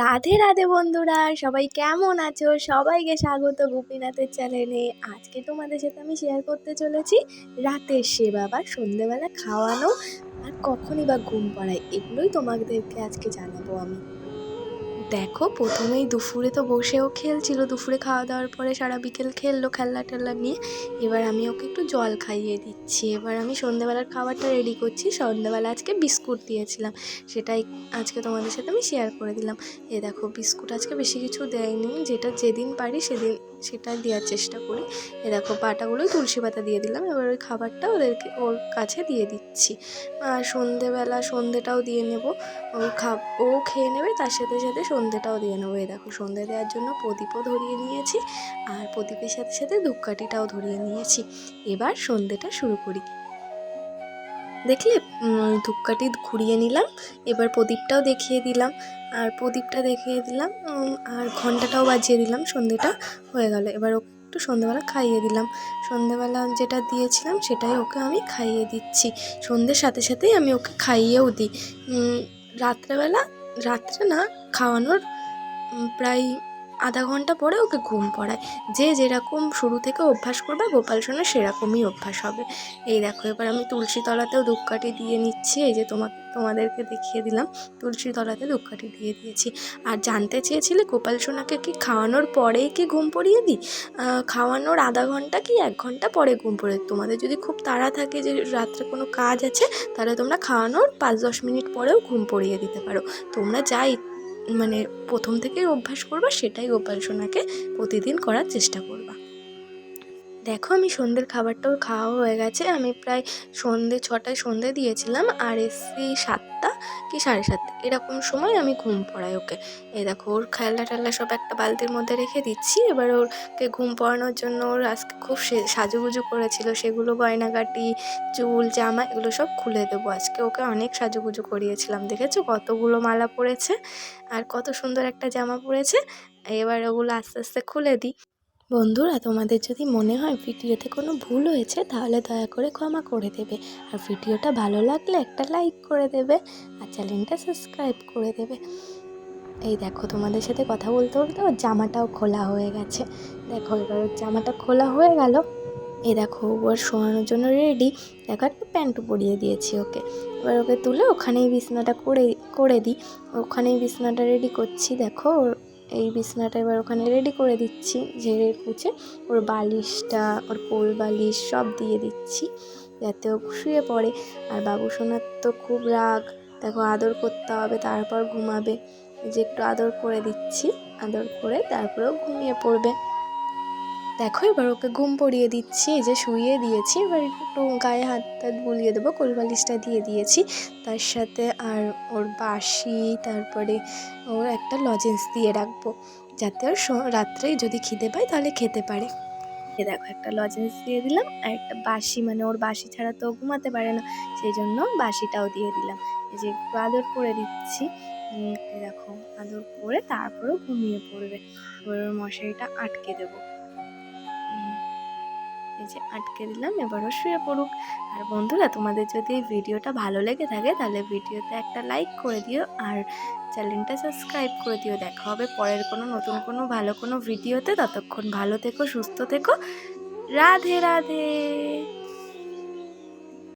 রাধে রাধে বন্ধুরা, সবাই কেমন আছো? সবাইকে স্বাগত গোপীনাথের চ্যানেলে আজকে তোমাদের সাথে আমি শেয়ার করতে চলেছি রাতের সেবা বা সন্ধেবেলা খাওয়ানো আর কখনই বা ঘুম পড়ায়। এগুলোই তোমাদেরকে আজকে জানাব আমি। দেখো, প্রথমেই দুপুরে তো বসেও খেলছিল। দুপুরে খাওয়া দাওয়ার পরে সারা বিকেল খেললো খেলনা টেলনা নিয়ে। এবার আমি ওকে একটু জল খাইয়ে দিচ্ছি। এবার আমি সন্ধ্যেবেলার খাবারটা রেডি করছি। সন্ধ্যেবেলা আজকে বিস্কুট দিয়েছিলাম। সেটাই আজকে তোমাদের সাথে আমি শেয়ার করে দিলাম। এ দেখো, বিস্কুট আজকে বেশি কিছু দেয়নি। যেটা যেদিন পারি সেদিন সেটা দেওয়ার চেষ্টা করি। এ দেখো পাটাগুলোই তুলসী পাতা দিয়ে দিলাম। এবার ওই খাবারটা ওদেরকে, ওর কাছে দিয়ে দিচ্ছি। আর সন্ধেবেলা সন্ধেটাও দিয়ে নেব। ও খা ও খেয়ে নেবে, তার সাথে সাথে সন্ধেটাও দিয়ে নেব। এই দেখো সন্ধে দেওয়ার জন্য প্রদীপও ধরিয়ে নিয়েছি আর প্রদীপের সাথে সাথে ধূপকাঠিটাও ধরিয়ে নিয়েছি। এবার সন্ধেটা শুরু করি। দেখলে? ধূপকাঠি ঘুরিয়ে নিলাম, এবার প্রদীপটাও দেখিয়ে দিলাম। আর প্রদীপটা দেখিয়ে দিলাম আর ঘন্টাটাও বাজিয়ে দিলাম সন্ধেটা হয়ে গেল। এবার ওকে একটু সন্ধেবেলা খাইয়ে দিলাম। সন্ধেবেলা যেটা দিয়েছিলাম সেটাই ওকে আমি খাইয়ে দিচ্ছি। সন্ধ্যের সাথে সাথেই আমি ওকে খাইয়েও দিই। রাত্রেবেলা রাত্রে না খাওয়ানোর প্রায় আধা ঘণ্টা পরে ওকে ঘুম পড়ায়। যে যেরকম শুরু থেকে অভ্যাস করবে, গোপাল সোনার সেরকমই অভ্যাস হবে। এই দেখো, এবার আমি তুলসী তলাতেও ধূপকাঠি দিয়ে নিচ্ছি। এই যে তোমাকে, তোমাদেরকে দেখিয়ে দিলাম তুলসী তলাতে ধূপকাঠি দিয়ে দিয়েছি। আর জানতে চেয়েছিলে গোপাল সোনাকে কি খাওয়ানোর পরেই কি ঘুম পড়িয়ে দিই? খাওয়ানোর আধা ঘণ্টা কি এক ঘণ্টা পরে ঘুম পড়ে? তোমাদের যদি খুব তাড়া থাকে যে রাত্রে কোনো কাজ আছে, তাহলে তোমরা খাওয়ানোর পাঁচ দশ মিনিট পরেও ঘুম পড়িয়ে দিতে পারো। তোমরা যাই মানে প্রথম থেকেই অভ্যাস করবা সেটাই গোপাল সোনাকে প্রতিদিন করার চেষ্টা করবা। দেখো, আমি সন্ধ্যের খাবারটাও খাওয়া হয়ে গেছে। আমি প্রায় সন্ধে ছটায় সন্ধে দিয়েছিলাম আর এসছি সাতটা কি সাড়ে সাতটা। এরকম সময় আমি ঘুম পড়াই ওকে। এ দেখো, ওর খেলনা টেলনা সব একটা বালতির মধ্যে রেখে দিচ্ছি। এবার ওরকে ঘুম পড়ানোর জন্য ওর আজকে খুব সাজুগুজু করেছিল। সেগুলো গয়নাগাটি, চুল, জামা এগুলো সব খুলে দেবো। আজকে ওকে অনেক সাজুগুজু করিয়েছিলাম, দেখেছ? কতগুলো মালা পরেছে আর কত সুন্দর একটা জামা পরেছে এবার ওগুলো আস্তে আস্তে খুলে দিই। বন্ধুরা, তোমাদের যদি মনে হয় ভিডিওতে কোনো ভুল হয়েছে, তাহলে দয়া করে ক্ষমা করে দেবে। আর ভিডিওটা ভালো লাগলে একটা লাইক করে দেবে আর চ্যানেলটা সাবস্ক্রাইব করে দেবে। এই দেখো, তোমাদের সাথে কথা বলতে বলতে ওর জামাটাও খোলা হয়ে গেছে। দেখো, এবার ওর জামাটা খোলা হয়ে গেল। এই দেখো ওর শোয়ানোর জন্য রেডি দেখো, একটা প্যান্টও পরিয়ে দিয়েছি ওকে। এবার ওকে তুলে ওখানেই বিছনাটা করে করে দিই। ওখানেই বিছনাটা রেডি করছি। দেখো, ওর এই বিছনাটা এবার ওখানে রেডি করে দিচ্ছি। ঝেড়ে কুচে ওর বালিশটা, ওর কোল বালিশ সব দিয়ে দিচ্ছি যাতে ও শুয়ে পড়ে। আর বাবু সোনার তো খুব রাগ। দেখো আদর করতে হবে, তারপর ঘুমাবে। যে একটু আদর করে দিচ্ছি। আদর করে তারপরেও ঘুমিয়ে পড়বে। দেখো, এবার ওকে ঘুম পড়িয়ে দিচ্ছি, এই যে শুইয়ে দিয়েছি, এবার একটু গায়ে হাত টাত বুলিয়ে দেবো কোলবালিশটা দিয়ে দিয়েছি। তার সাথে আর ওর বাসি, তারপরে ওর একটা লজেন্স দিয়ে রাখব, যাতে ওর রাত্রে যদি খিদে পায় তাহলে খেতে পারে। দেখো, একটা লজেন্স দিয়ে দিলাম, আর একটা বাসি মানে ওর বাসি ছাড়া তো ঘুমাতে পারে না সেই জন্য বাসিটাও দিয়ে দিলাম। এই যে একটু আদর করে দিচ্ছি দেখো, আদর করে তারপরেও ঘুমিয়ে পড়বে। এবার ওর মশারিটা আটকে দেবো। এই যে আটকে দিলাম, এবারও শুয়ে পড়ুক। আর বন্ধুরা, তোমাদের যদি এই ভিডিওটা ভালো লেগে থাকে, তাহলে ভিডিওতে একটা লাইক করে দিও আর চ্যানেলটা সাবস্ক্রাইব করে দিও। দেখা হবে পরের কোনো নতুন কোনো ভালো কোনো ভিডিওতে। ততক্ষণ ভালো থেকো, সুস্থ থেকো। রাধে রাধে।